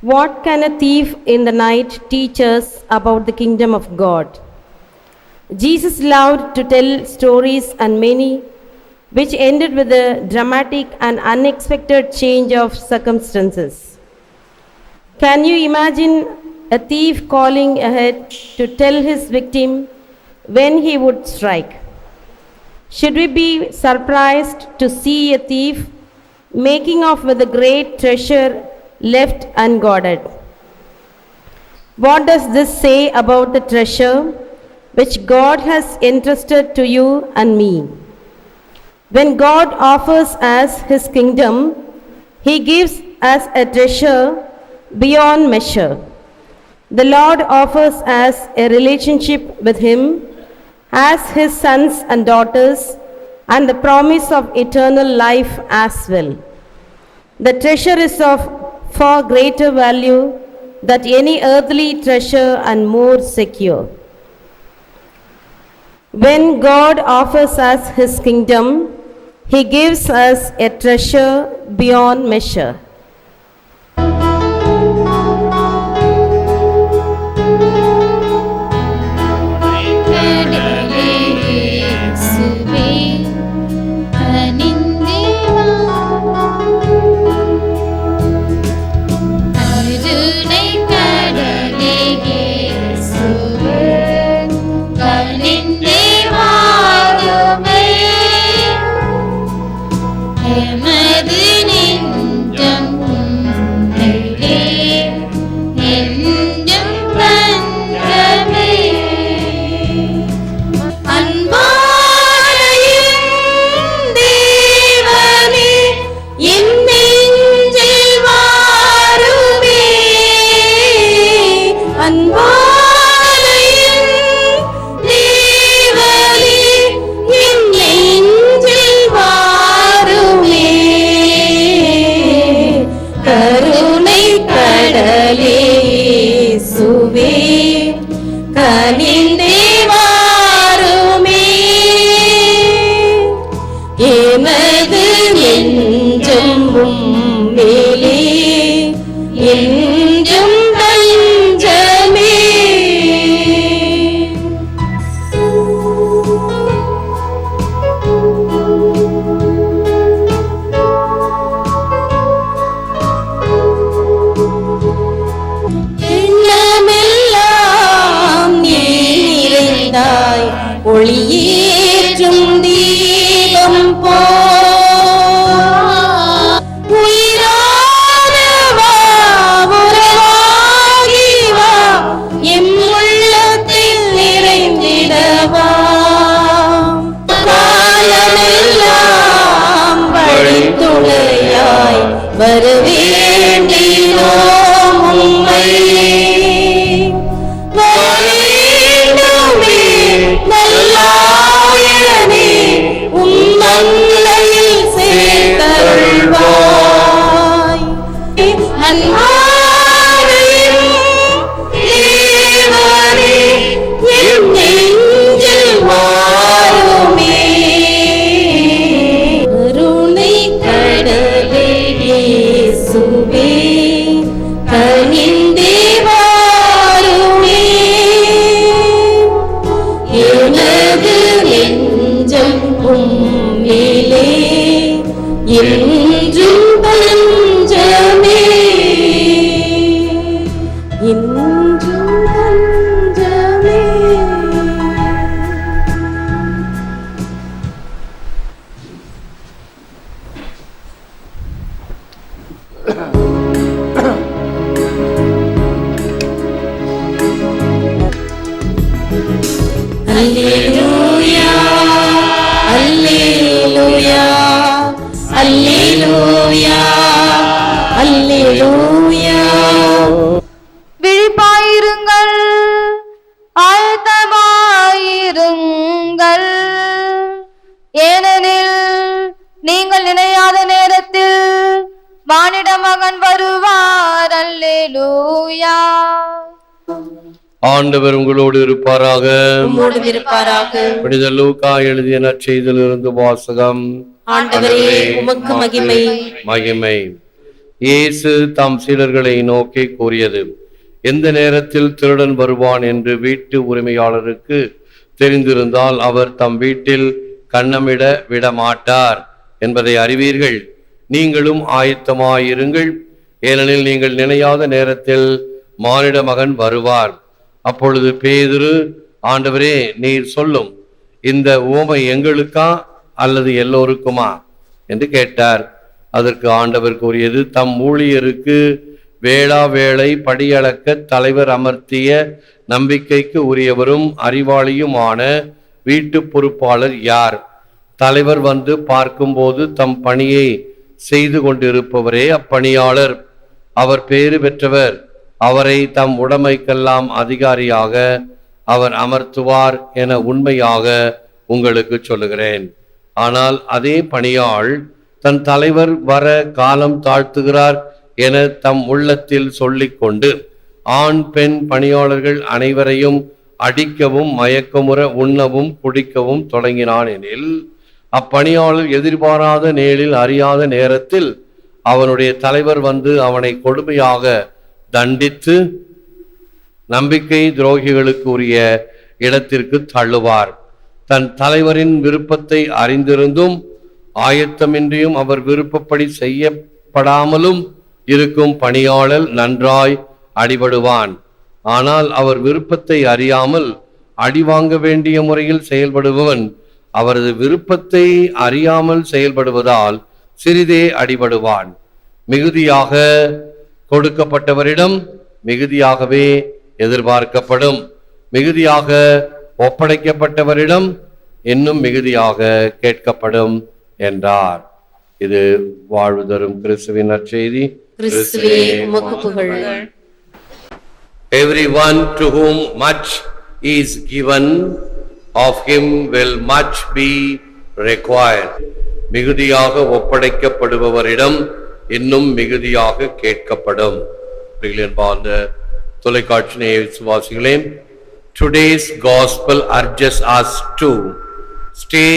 What can a thief in the night teach us about the kingdom of God? Jesus loved to tell stories and many which ended with a dramatic and unexpected change of circumstances. Can you imagine a thief calling ahead to tell his victim when he would strike? Should we be surprised to see a thief making off with a great treasure left unguarded? What does this say about the treasure which God has entrusted to you and me? When God offers us His kingdom, He gives us a treasure beyond measure. The Lord offers us a relationship with Him as His sons and daughters and the promise of eternal life as well. The treasure is of far greater value than any earthly treasure and more secure. When God offers us His kingdom, He gives us a treasure beyond measure. Lord. Miguel. ஆண்டவர் உங்களோடு இருப்பாராக. புனித லூக்கா எழுதிய வாசகம். மகிமை. மகிமை. இயேசு தம் சீடர்களை நோக்கி கூறியது எந்த நேரத்தில் திருடன் வருவான் என்று வீட்டு உரிமையாளருக்கு தெரிந்திருந்தால் அவர் தம் வீட்டில் கன்னமிட விட மாட்டார் என்பதை அறிவீர்கள். நீங்களும் ஆயத்தமாயிருங்கள். ஏனெனில் நீங்கள் நினையாத நேரத்தில் மானிட மகன் வருவார். அப்பொழுது பேதுரு ஆண்டவரே நீர் சொல்லும் இந்த ஊமை எங்களுக்கா அல்லது எல்லோருக்குமா? என்று கேட்டார். அதற்கு ஆண்டவர் கூறியது தம் ஊழியருக்கு வேளா வேளை படியளக்க தலைவர் அமர்த்திய நம்பிக்கைக்கு உரியவரும் அறிவாளியுமான வீட்டு பொறுப்பாளர் யார்? தலைவர் வந்து பார்க்கும்போது தம் பணியை செய்து கொண்டிருப்பவரே அப்பணியாளர். அவர் பேறு பெற்றவர். அவரை தம் உடமைக்கெல்லாம் அதிகாரியாக அவர் அமர்த்துவார் என உண்மையாக உங்களுக்கு சொல்லுகிறேன். ஆனால் அதே பணியாள் தன் தலைவர் வர காலம் தாழ்த்துகிறார் என தம் உள்ளத்தில் சொல்லிக்கொண்டு ஆண் பெண் பணியாளர்கள் அனைவரையும் அடிக்கவும் மயக்கமுற உண்ணவும் குடிக்கவும் தொடங்கினான் எனில் அப்பணியாளர் எதிர்பாராத நேரில் அறியாத நேரத்தில் அவனுடைய தலைவர் வந்து அவனை கொடுமையாக தண்டித்து நம்பிக்கை துரோகிகளுக்கு உரிய இடத்திற்கு தள்ளுவார். தன் தலைவரின் விருப்பத்தை அறிந்திருந்தும் ஆயத்தமின்றியும் அவர் விருப்பப்படி செய்யப்படாமலும் இருக்கும் பணியாளர் நன்றாய் அடிபடுவான். ஆனால் அவர் விருப்பத்தை அறியாமல் அடிவாங்க வேண்டிய முறையில் செயல்படுபவன் அவரது விருப்பத்தை அறியாமல் செயல்படுவதால் சிறிதே அடிபடுவான். மிகுதியாக கொடுக்கப்பட்டவரிடம் மிகுதியாகவே எதிர்பார்க்கப்படும். மிகுதியாக ஒப்படைக்கப்பட்டவரிடம் இன்னும் மிகுதியாக கேட்கப்படும் என்றார். இது வாழ்வு தரும் கிறிஸ்துவின் நற்செய்தி. புகழ் Everyone to whom much is given, of him will much be required. மிகுதியாக ஒப்படைக்கப்படுபவரிடம் இன்னும் மிகுதியாக கேட்கப்படும் பிரியன்பார்ந்த தொலைக்காட்சி நேய விசுவாசிகளே today's gospel urges us to stay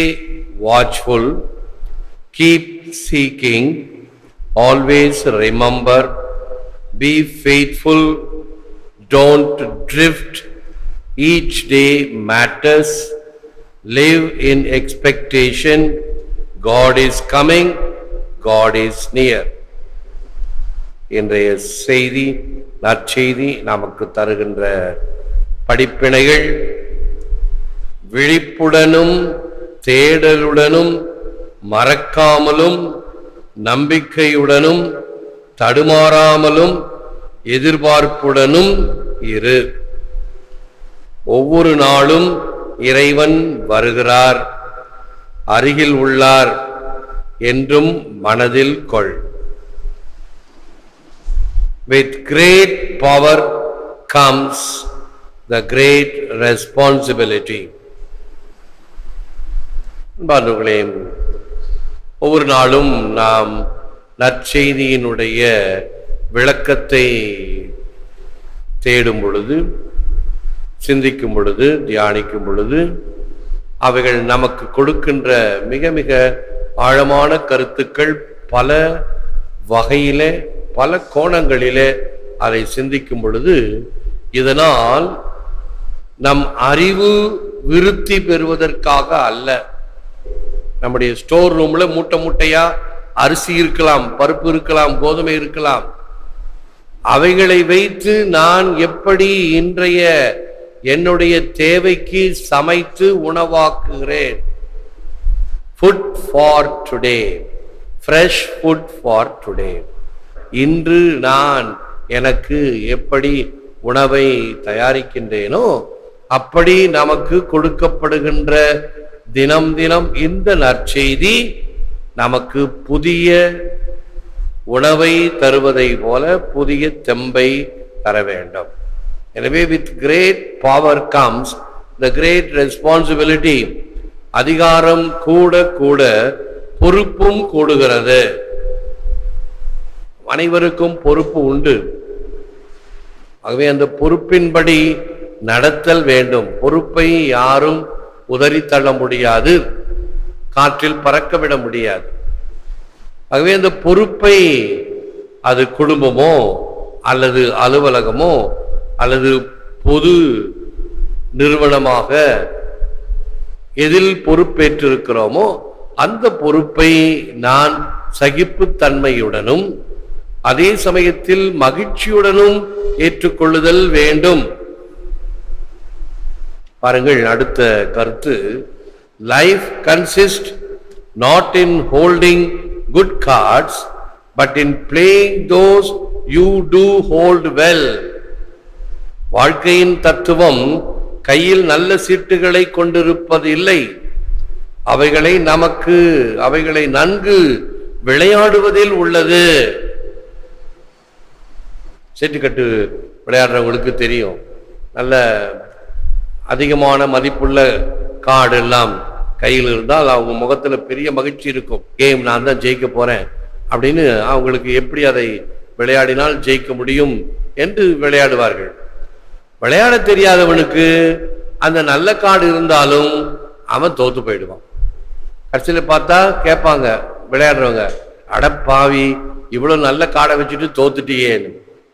watchful, keep seeking, always remember, be faithful, don't drift, each day matters, live in expectation, God is coming, God is near. இன்றைய செய்தி நற்செய்தி நமக்கு தருகின்ற படிப்பினைகள். விழிப்புடனும் தேடலுடனும் மறக்காமலும் நம்பிக்கையுடனும் தடுமாறாமலும் எதிர்பார்ப்புடனும் இரு. ஒவ்வொரு நாளும் இறைவன் வருகிறார். அருகில் உள்ளார் என்றும் மனதில் கொள். With great power comes the great responsibility அன்பார்ந்தவர்களே ஒவ்வொரு நாளும் நாம் நற்செய்தியினுடைய விளக்கத்தை தேடும் பொழுது சிந்திக்கும் பொழுது தியானிக்கும் பொழுது அவைகள் நமக்கு கொடுக்கின்ற மிக மிக ஆழமான கருத்துக்கள் பல வகையிலே பல கோணங்களிலே அதை சிந்திக்கும் பொழுது இதனால் நம் அறிவு விருத்தி பெறுவதற்காக அல்ல. நம்முடைய ஸ்டோர் ரூம்ல மூட்டை மூட்டையா அரிசி இருக்கலாம் பருப்பு இருக்கலாம் கோதுமை இருக்கலாம். அவைகளை வைத்து நான் எப்படி இன்றைய என்னுடைய தேவைக்கு சமைத்து உணவாக்குகிறேன்? Food for today fresh food for today இன்று நான் எனக்கு எப்படி உணவை தயாரிக்கின்றேனோ அப்படி நமக்கு கொடுக்கப்படுகின்ற தினம் தினம் இந்த நற்செய்தி நமக்கு புதிய உணவை தருவதை போல புதிய தெம்பை தர வேண்டும். எனவே with great power comes the great responsibility அதிகாரம் கூட கூட பொறுப்பும் கூடுகிறது. அனைவருக்கும் பொறுப்பு உண்டு. ஆகவே அந்த பொறுப்பின்படி நடத்தல் வேண்டும். பொறுப்பை யாரும் உதறித்தள்ள முடியாது. காற்றில் பறக்க விட முடியாது. ஆகவே அந்த பொறுப்பை அது குடும்பமோ அல்லது அலுவலகமோ அல்லது பொது நிறுவனமாக எதில் பொறுப்பேற்றிருக்கிறோமோ அந்த பொறுப்பை நான் சகிப்புத்தன்மையுடனும் அதே சமயத்தில் மகிழ்ச்சியுடனும் ஏற்றுக்கொள்ளுதல் வேண்டும். பாருங்கள் அடுத்த கருத்து. Life consist not in holding good cards but in playing those you do hold well வாழ்க்கையின் தத்துவம் கையில் நல்ல சீட்டுகளை கொண்டிருப்பது இல்லை. அவைகளை நமக்கு அவைகளை நன்கு விளையாடுவதில் உள்ளது. சீட்டுக்கட்டு விளையாடுறவங்களுக்கு தெரியும். நல்ல அதிகமான மதிப்புள்ள கார்டு எல்லாம் கையில் இருந்தால் அவங்க முகத்துல பெரிய மகிழ்ச்சி இருக்கும். கேம் நான் தான் ஜெயிக்க போறேன் அப்படின்னு அவங்களுக்கு எப்படி அதை விளையாடினால் ஜெயிக்க முடியும் என்று விளையாடுவார்கள். விளையாட தெரியாதவனுக்கு அந்த நல்ல கார்டு இருந்தாலும் அவன் தோத்து போயிடுவான். கடைசியில் பார்த்தா கேட்பாங்க விளையாடுறவங்க அடப்பாவி இவ்வளோ நல்ல காடை வச்சுட்டு தோத்துட்டியேன்னு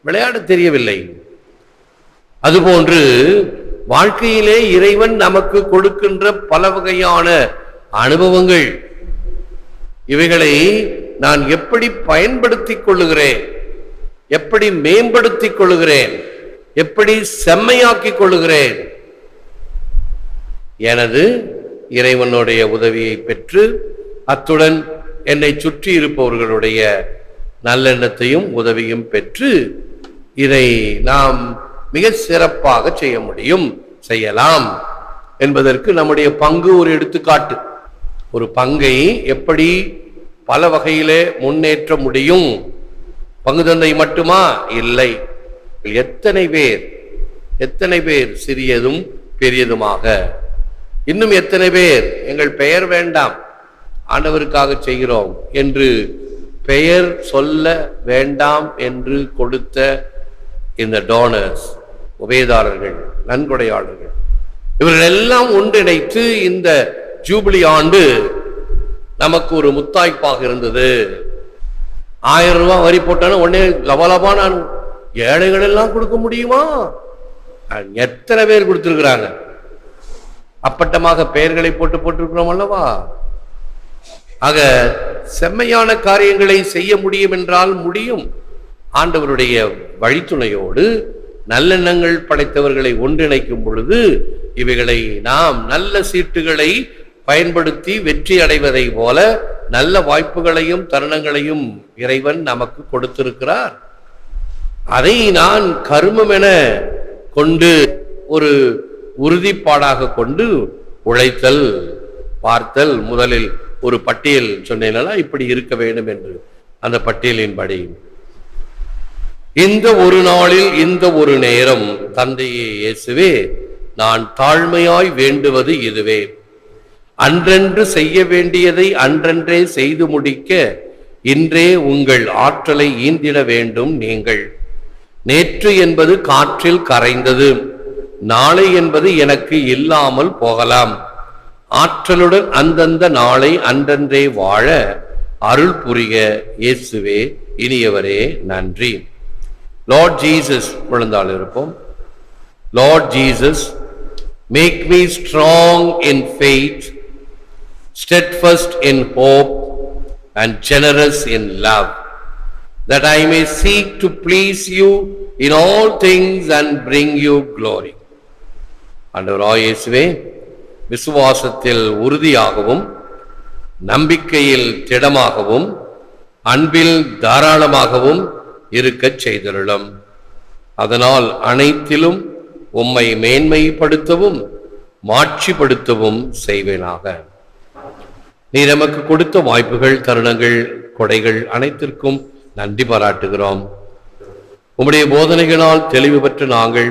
விளையாட தெரியவில்லை. அதுபோன்று வாழ்க்கையிலே இறைவன் நமக்கு கொடுக்கின்ற பல வகையான அனுபவங்கள் இவைகளை நான் எப்படி பயன்படுத்திக் கொள்ளுகிறேன் எப்படி மேம்படுத்திக் கொள்ளுகிறேன் எப்படி செம்மையாக்கிக் கொள்ளுகிறேன்? எனது இறைவனுடைய உதவியை பெற்று அத்துடன் என்னை சுற்றி இருப்பவர்களுடைய நல்லெண்ணத்தையும் உதவியும் பெற்று இதை நாம் மிக சிறப்பாக செய்ய முடியும் செய்யலாம் என்பதற்கு நம்முடைய பங்கு ஒரு எடுத்துக்காட்டு. ஒரு பங்கை எப்படி பல வகையிலே முன்னேற்ற முடியும்? பங்கு தந்தை மட்டுமா? இல்லை. எத்தனை பேர் எத்தனை பேர் சிறியதும் பெரியதுமாக? இன்னும் எத்தனை பேர் எங்கள் பெயர் வேண்டாம் ஆண்டவருக்காக செய்கிறோம் என்று பெயர் சொல்ல வேண்டாம் என்று கொடுத்த இந்த டோனர்ஸ் உபயதாரர்கள் நன்கொடையாளர்கள். இவர்கள் எல்லாம் ஒன்றிணைத்து இந்த ஜூபிலி ஆண்டு நமக்கு ஒரு முத்தாய்ப்பாக இருந்தது. ஆயிரம் ரூபாய் வரி போட்டாலும் உடனே லபலபா நான் ஏழைகள் எல்லாம் கொடுக்க முடியுமா? எத்தனை பேர் கொடுத்துருக்குறாங்க? அப்பட்டமாக பெயர்களை போட்டு போட்டிருக்கிறோம் அல்லவா? ஆக செம்மையான காரியங்களை செய்ய முடியும் என்றால் முடியும். ஆண்டவருடைய வழித்துணையோடு நல்லெண்ணங்கள் படைத்தவர்களை ஒன்றிணைக்கும் பொழுது இவைகளை நாம் நல்ல சீட்டுகளை பயன்படுத்தி வெற்றி அடைவதை போல நல்ல வாய்ப்புகளையும் தருணங்களையும் இறைவன் நமக்கு கொடுத்திருக்கிறார். அதை நான் கருமம் என கொண்டு ஒரு உறுதிப்பாடாக கொண்டு உழைத்தல் பார்த்தல் முதலில் ஒரு பட்டியல் சொன்னேன்னா இப்படி இருக்க வேண்டும் என்று அந்த பட்டியலின்படி. இந்த ஒரு நாளில் இந்த ஒரு நேரம் தந்தையே இயேசுவே நான் தாழ்மையாய் வேண்டுவது இதுவே. அன்றென்று செய்ய வேண்டியதை அன்றென்றே செய்து முடிக்க இன்றே உங்கள் ஆற்றலை ஈந்திட வேண்டும் நீங்கள். நேற்று என்பது காற்றில் கரைந்தது. நாளை என்பது எனக்கு இல்லாமல் போகலாம். ஆற்றலுடன் அந்தந்த நாளை அன்றன்றே வாழ அருள் புரிய இயேசுவே இனியவரே நன்றி. லார்ட் ஜீசஸ் விழுந்தால் இருப்போம். Lord Jesus make me strong in faith steadfast in hope and generous in love, that I may seek to please you in all things and bring you glory. ஆண்டவராய் ஆயேசுவே விசுவாசத்தில் உறுதியாகவும் நம்பிக்கையில் திடமாகவும் அன்பில் தாராளமாகவும் இருக்கச் செய்தருளும். அதனால் அனைத்திலும் உம்மை மேன்மைப்படுத்தவும் மாட்சிப்படுத்தவும் செய்வேனாக. நீ நமக்கு கொடுத்த வாய்ப்புகள் தருணங்கள் கொடைகள் அனைத்திற்கும் நன்றி பாராட்டுகிறோம். உம்முடைய போதனைகளால் தெளிவு பெற்ற நாங்கள்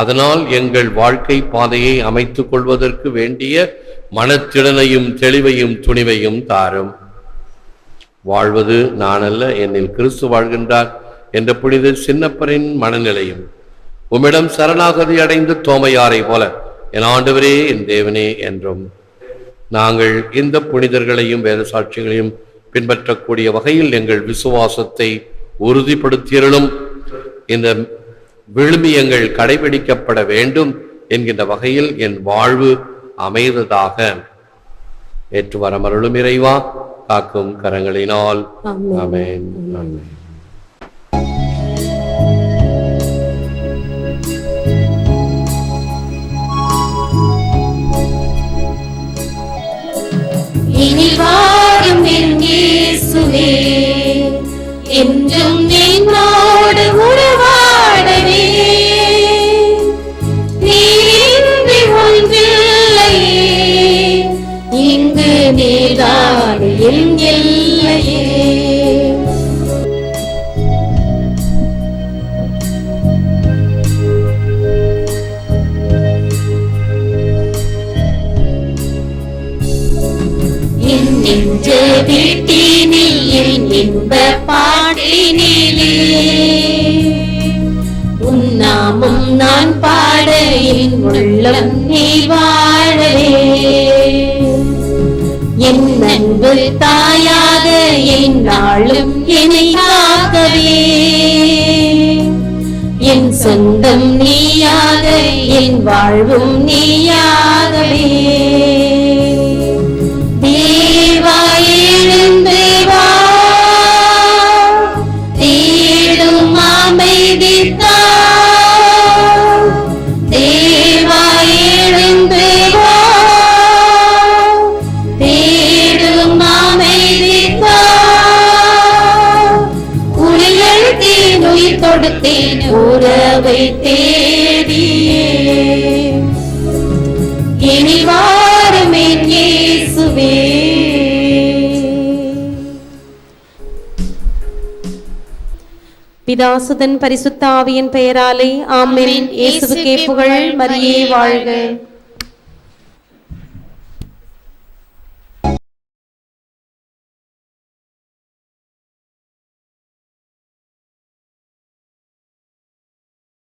அதனால் எங்கள் வாழ்க்கை பாதையை அமைத்துக் கொள்வதற்கு வேண்டிய மனத்திறனையும் தெளிவையும் துணிவையும் தாரும். வாழ்வது நானல்ல என்னில் கிறிஸ்து வாழ்கின்றார் என்ற புனித சின்னப்பரின் மனநிலையும். உம்மிடம் சரணாகதி அடைந்த தோமையாரை போல என் ஆண்டவரே என் தேவனே என்றும். நாங்கள் இந்த புனிதர்களையும் வேத சாட்சிகளையும் பின்பற்றக்கூடிய வகையில் எங்கள் விசுவாசத்தை உறுதிப்படுத்தியருளும். இந்த விழுமியங்கள் கடைபிடிக்கப்பட வேண்டும் என்கின்ற வகையில் என் வாழ்வு அமைவதாக ஏற்று வரமருளும் இறைவா காக்கும் கரங்களினால். இனி என் இயேசுவே என்றும் என்னோடு உறவாடவே உள்ளம் நீ வாழவே. என் அன்பு தாயாக என் நாளும் என்னை காக்கவே என் சொந்தம் நீயாக என் வாழ்வும் நீயாக. கொடுத்தேன் உறவை தேடியே. இனி வாரும் என் இயேசுவே. பிதாசுதன் பரிசுத்தாவியின் பெயராலே ஆமென். இயேசுவுக்கே புகழ் மரியே வாழ்க.